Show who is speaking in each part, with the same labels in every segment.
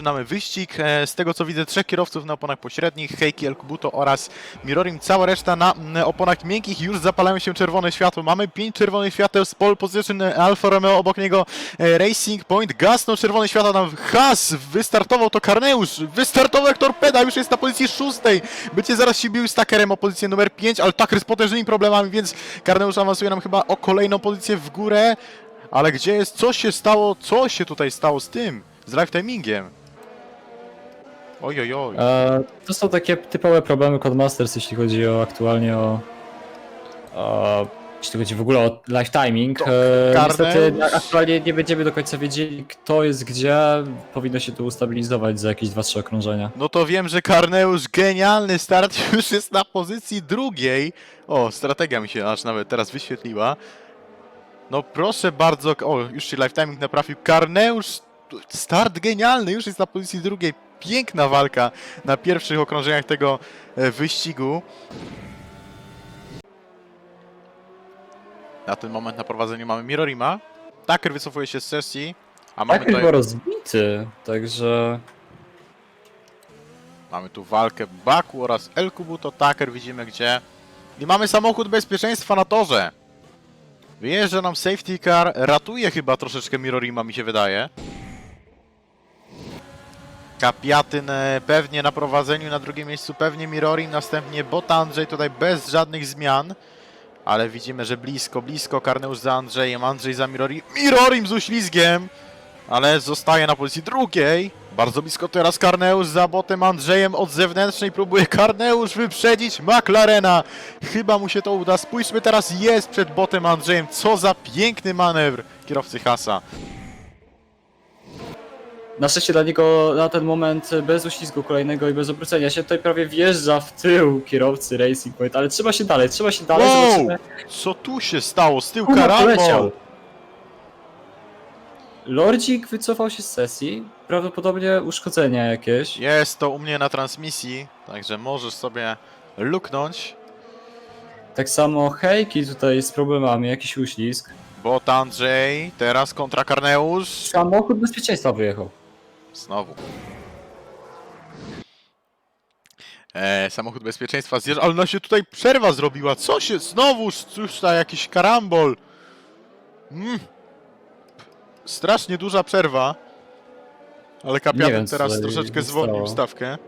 Speaker 1: rozpoczynamy wyścig. E, Z tego co widzę, trzech kierowców na oponach pośrednich, Heiki, El Kubuto oraz Mirorim. Cała reszta na oponach miękkich. Już zapalają się czerwone światło. Mamy pięć czerwonych świateł z pole position e, Alfa Romeo, obok niego e, Racing Point. Gasną czerwone światła nam Has. Wystartował to Karneusz. Wystartował jak torpeda, już jest na pozycji szóstej. Będzie zaraz się bił z Takerem o pozycję numer 5, ale Taker z potężnymi problemami, więc Karneusz awansuje nam chyba o kolejną pozycję w górę. Ale gdzie jest? Co się stało? Co się tutaj stało z tym? Z live timingiem? Oj, oj, oj.
Speaker 2: E, to są takie typowe problemy Codemasters, jeśli chodzi o aktualnie o, o jeśli chodzi w ogóle o live timing. E, niestety na- aktualnie nie będziemy do końca wiedzieli kto jest gdzie. Powinno się to ustabilizować za jakieś 2-3 okrążenia.
Speaker 1: No to wiem, że Karneusz genialny start już jest na pozycji drugiej. O, strategia mi się aż nawet teraz wyświetliła. No proszę bardzo, o, już się live timing naprawił. Karneusz, start genialny, już jest na pozycji drugiej. Piękna walka na pierwszych okrążeniach tego e, wyścigu. Na ten moment na prowadzeniu mamy Mirorima. Tucker wycofuje się z sesji. A mamy
Speaker 2: Tak
Speaker 1: tutaj...
Speaker 2: chyba rozbity, także
Speaker 1: Mamy tu walkę Baku oraz El Kubuto Tucker, widzimy gdzie. I mamy samochód bezpieczeństwa na torze. Wyjeżdża nam safety car, ratuje chyba troszeczkę Mirorima, mi się wydaje. Kapiatyn e, pewnie na prowadzeniu, na drugim miejscu pewnie Mirorim, następnie Bot Andrzej tutaj bez żadnych zmian. Ale widzimy, że blisko, blisko Karneusz za Andrzejem, Andrzej za Mirorim. Mirorim z uślizgiem! ale zostaje na pozycji drugiej. Bardzo blisko teraz Karneusz za botem Andrzejem od zewnętrznej. Próbuje Karneusz wyprzedzić McLarena. Chyba mu się to uda. Spójrzmy teraz, jest przed botem Andrzejem. Co za piękny manewr kierowcy Hasa.
Speaker 2: Na szczęście dla niego na ten moment bez uślizgu kolejnego i bez obrócenia się tutaj prawie wjeżdża w tył kierowcy Racing Point, ale trzeba się dalej, trzeba się dalej,
Speaker 1: Wow!
Speaker 2: zobaczymy.
Speaker 1: Co tu się stało? Z tyłu
Speaker 2: Kuma
Speaker 1: karambol.
Speaker 2: poleciał. Lordzik wycofał się z sesji, prawdopodobnie uszkodzenia jakieś.
Speaker 1: Jest to u mnie na transmisji, także możesz sobie luknąć.
Speaker 2: Tak samo Heiki tutaj z problemami, jakiś uślizg.
Speaker 1: Bot Andrzej, teraz kontra Karneusz.
Speaker 2: Samochód bezpieczeństwa wyjechał.
Speaker 1: Znowu. E, samochód bezpieczeństwa zjeżdża, ale no się tutaj przerwa zrobiła. Co się? Znowu cóż ta jakiś karambol. Mm. Strasznie duża przerwa. Ale kapitan teraz troszeczkę zwolnił stawkę.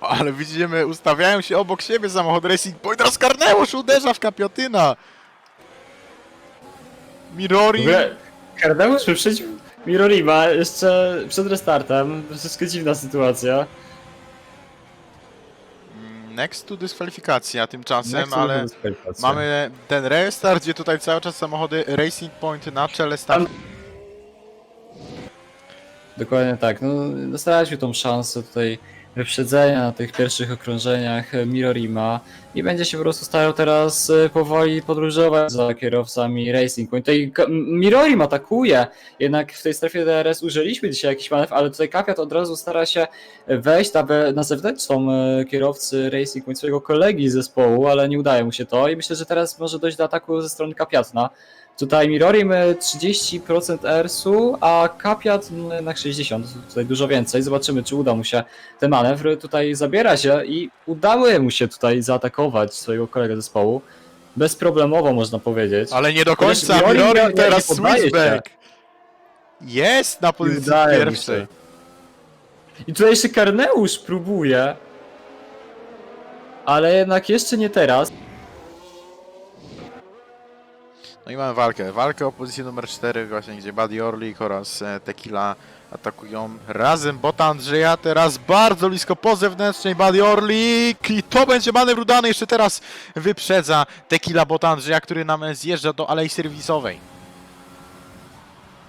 Speaker 1: Ale widzimy, ustawiają się obok siebie samochód Racing Point. Teraz Karneusz uderza w kapiotyna. Mirori.
Speaker 2: Kardeusz wyprzedził Mirorima jeszcze przed restartem. Troszeczkę dziwna sytuacja.
Speaker 1: Next to dyskwalifikacja tymczasem,
Speaker 2: Next to
Speaker 1: ale
Speaker 2: dyskwalifikacja.
Speaker 1: mamy ten restart, gdzie tutaj cały czas samochody Racing Point na czele stawki.
Speaker 2: Dokładnie tak. No, dostaliśmy tą szansę tutaj wyprzedzenia na tych pierwszych okrążeniach Mirorima i będzie się po prostu starał teraz e, powoli podróżować za kierowcami Racing Point. Tutaj Mirorim atakuje, jednak w tej strefie DRS użyliśmy dzisiaj jakiś manewr, ale tutaj Kapiat od razu stara się wejść na, zewnętrzną e, kierowcy Racing Point swojego kolegi z zespołu, ale nie udaje mu się to i myślę, że teraz może dojść do ataku ze strony Kapiatna. Tutaj Mirorim e, 30% ERS-u, a Kapiat jednak 60%, tutaj dużo więcej. Zobaczymy, czy uda mu się ten manewr. Tutaj zabiera się i udało mu się tutaj zaatakować swojego kolegę zespołu. Bezproblemowo można powiedzieć.
Speaker 1: Ale nie do
Speaker 2: Chociaż
Speaker 1: końca,
Speaker 2: nie- nie
Speaker 1: teraz
Speaker 2: poddaje się.
Speaker 1: switchback. Jest na pozycji
Speaker 2: udaje mu
Speaker 1: pierwszej.
Speaker 2: się. I tutaj jeszcze Karneusz próbuje, ale jednak jeszcze nie teraz.
Speaker 1: No i mamy walkę. Walkę o pozycję numer 4, właśnie gdzie Buddy Orlik oraz e, Tequila atakują razem bota Andrzeja. Teraz bardzo blisko po zewnętrznej Buddy Orlik i to będzie manewr udany. Jeszcze teraz wyprzedza Tequila bota Andrzeja, który nam zjeżdża do alei serwisowej.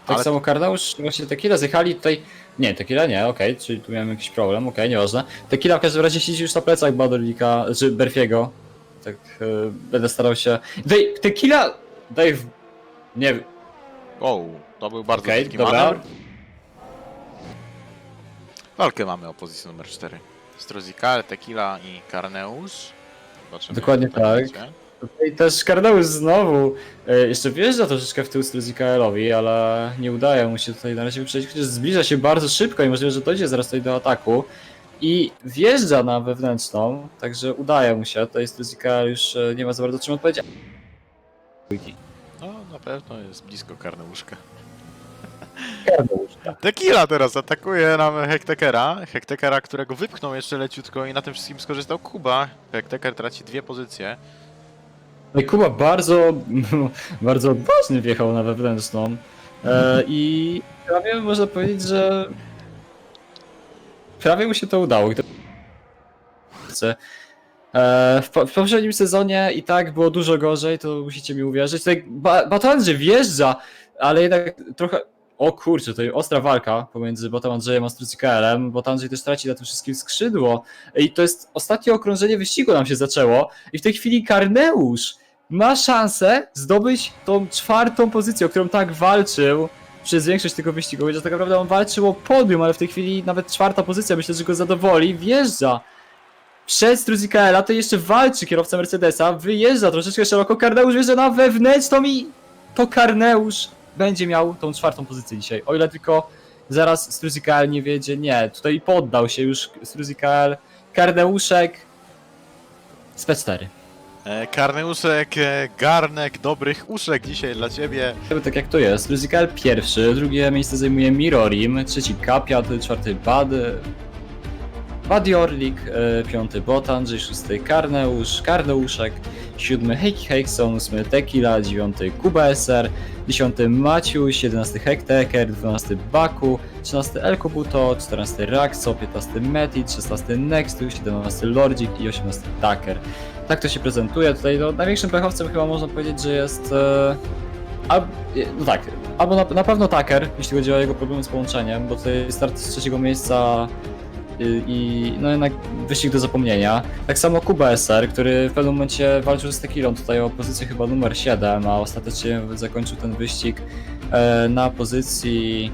Speaker 2: Tak
Speaker 1: Ale-
Speaker 2: samo Karneusz, właśnie Tequila zjechali tutaj. Nie, Tequila nie, okej, czyli tu miałem jakiś problem, okej, nieważne. Tequila w każdym razie siedzi już na plecach Badolika, czy Berfiego. Tak, e, będę starał się. Tequila! Dave. Nie wiem.
Speaker 1: O, to był bardzo
Speaker 2: Okej,
Speaker 1: szybki
Speaker 2: dobra.
Speaker 1: manewr. Walkę mamy o pozycję numer 4. Strozikal, Tequila i Karneusz. Zobaczymy,
Speaker 2: Dokładnie
Speaker 1: jak to
Speaker 2: tak.
Speaker 1: będzie.
Speaker 2: Tutaj też Kardeus znowu e, jeszcze wjeżdża troszeczkę w tył Struzikaelowi, ale nie udaje mu się tutaj na razie wyprzedzić, chociaż zbliża się bardzo szybko i możliwe, że dojdzie zaraz tutaj do ataku. I wjeżdża na wewnętrzną, także udaje mu się. Tutaj Struzikael już e, nie ma za bardzo czym odpowiedzieć.
Speaker 1: No, na pewno jest blisko karneuszka.
Speaker 2: Kardeus.
Speaker 1: Tequila teraz atakuje nam Hektekera. Hektekera, którego wypchnął jeszcze leciutko i na tym wszystkim skorzystał Kuba. Hekteker traci dwie pozycje.
Speaker 2: No i Kuba bardzo, bardzo odważnie wjechał na wewnętrzną e, i prawie można powiedzieć, że prawie mu się to udało. W, po, w poprzednim sezonie i tak było dużo gorzej, to musicie mi uwierzyć. Tutaj ba wjeżdża, ale jednak trochę... O kurczę, tutaj ostra walka pomiędzy Botem Andrzejem a Strucikaelem. Bot Andrzej też traci na tym wszystkim skrzydło. I to jest ostatnie okrążenie wyścigu nam się zaczęło. I w tej chwili Karneusz ma szansę zdobyć tą czwartą pozycję, o którą tak walczył przez większość tego wyścigu, że tak naprawdę on walczył o podium, ale w tej chwili nawet czwarta pozycja myślę, że go zadowoli, wjeżdża przed Struzikaela, to jeszcze walczy kierowca Mercedesa, wyjeżdża troszeczkę szeroko, Karneusz wjeżdża na wewnętrzną i to Karneusz będzie miał tą czwartą pozycję dzisiaj, o ile tylko zaraz Struzikael nie wiedzie, nie, tutaj poddał się już Struzikael, Karneuszek z P4.
Speaker 1: E, Karneuszek, e, garnek dobrych uszek dzisiaj dla ciebie.
Speaker 2: Tak jak to jest, Luzical pierwszy, drugie miejsce zajmuje Mirorim, trzeci Kapiat, czwarty Bad, Bad Jorlik, e, piąty Botanży, szósty Karneusz, Karneuszek, siódmy Heiki Heikson, ósmy Tequila, dziewiąty Kuba SR, dziesiąty Maciuś, jedenasty Hekteker, dwunasty Baku, trzynasty Elkobuto, czternasty Raxo, piętnasty Metit, szesnasty Nextus, siedemnasty Lordzik i osiemnasty Tucker. Tak to się prezentuje. Tutaj no, największym pechowcem chyba można powiedzieć, że jest. E, al, no tak, albo na, na pewno Tucker, jeśli chodzi o jego problemy z połączeniem, bo tutaj start z trzeciego miejsca i no jednak wyścig do zapomnienia. Tak samo Kuba SR, który w pewnym momencie walczył z Tekilą tutaj o pozycję chyba numer 7, a ostatecznie zakończył ten wyścig e, na pozycji.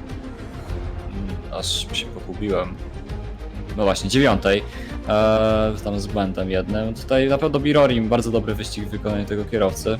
Speaker 2: mm, Aż się pogubiłem. No właśnie, dziewiątej. Eee, tam z błędem jednym. Tutaj na pewno Birorim bardzo dobry wyścig w wykonaniu tego kierowcy.